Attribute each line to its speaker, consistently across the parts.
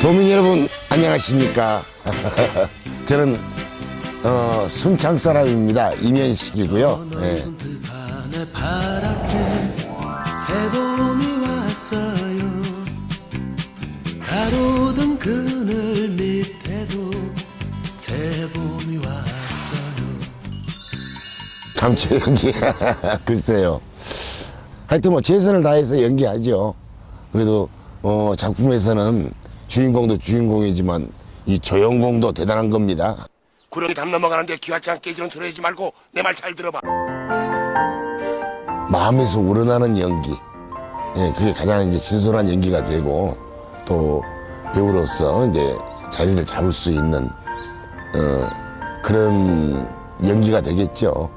Speaker 1: 도민 여러분 안녕하십니까? 저는 어, 순창 사람입니다. 이면식이고요. 예. 감초 연기 글쎄요. 하여튼 뭐 최선을 다해서 연기하죠. 그래도 어, 작품에서는 주인공도 주인공이지만 이 조연공도 대단한 겁니다.
Speaker 2: 구렁이 담 넘어가는데 귀하지 않게 이런 소리 하지 말고 내 말 잘 들어봐.
Speaker 1: 마음에서 우러나는 연기. 예, 그게 가장 이제 진솔한 연기가 되고 또 배우로서 이제 자리를 잡을 수 있는 어, 그런 연기가 되겠죠.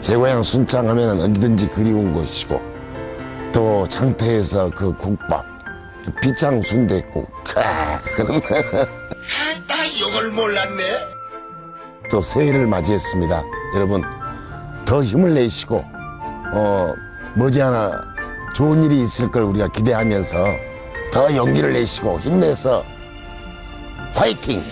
Speaker 1: 제 고향 순창 하면은 언제든지 그리운 곳이고 또 장태에서 그 국밥, 그 비창 순대국,
Speaker 2: 나 이걸 몰랐네.
Speaker 1: 또 새해를 맞이했습니다. 여러분 더 힘을 내시고 어 머지않아 좋은 일이 있을 걸 우리가 기대하면서 더 용기를 내시고 힘내서 파이팅!